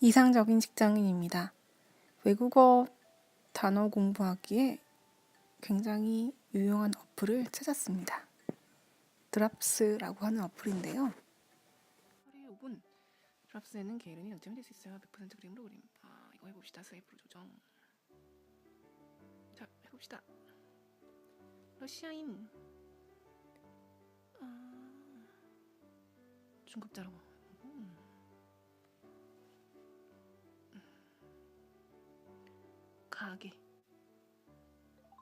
이상적인 직장인입니다. 외국어 단어 공부하기에 굉장히 유용한 어플을 찾았습니다. 드랍스라고 하는 어플인데요. 하루에 5분. 드랍스에는 게으름이 0점이 될수 있어요. 100% 그림 프로그램. 아, 이거 해봅시다. 스웨이프로 조정. 자, 해봅시다. 러시아인. 아, 중급자로. 음. Hage.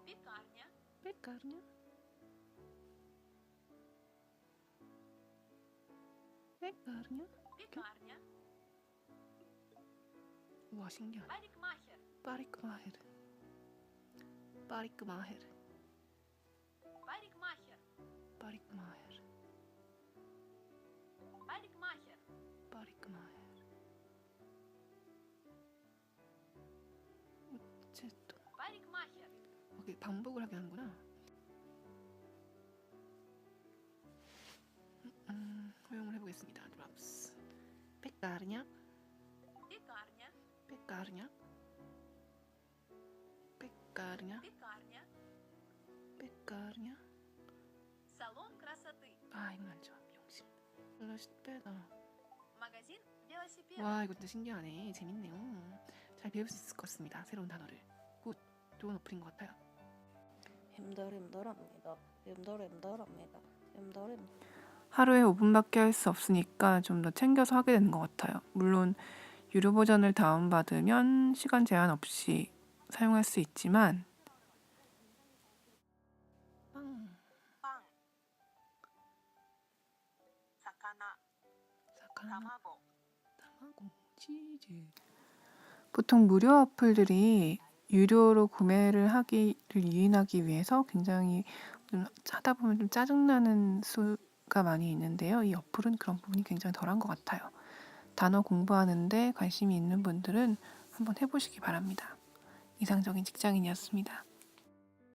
Pekarnya. Pekarnya. Pekarnya. Pekarnya. Washingnya. Parik Maher. Parik Maher. Parik Maher. Parik Maher. Parik Maher. Parik Maher. Parik Maher. 오케이 반복을 하게 하는구나. 음, 음, 허용을 해보겠습니다. 드랍스. 뺄까르냐? пекарня, 뺄까르냐? 뺄까르냐? пекарня, 뺄까르냐? салон красоты, 아 이건 알죠. 미용실. 플러시 빼다. магазин велосипедов, 와 이거 진짜 신기하네. 재밌네요. 잘 배울 수 있을 것 같습니다. 새로운 단어를. 굿. 좋은 어플인 것 같아요. 힘들힘들합니다. 힘들힘들합니다. 힘들힘. 하루에 5분밖에 할 수 없으니까 좀 더 챙겨서 하게 되는 것 같아요. 물론 유료 버전을 다운받으면 시간 제한 없이 사용할 수 있지만 보통 무료 어플들이 유료로 구매를 하기를 유인하기 위해서 굉장히 좀 하다 보면 좀 짜증나는 수가 많이 있는데요. 이 어플은 그런 부분이 굉장히 덜한 것 같아요. 단어 공부하는데 관심이 있는 분들은 한번 해보시기 바랍니다. 이상적인 직장인이었습니다.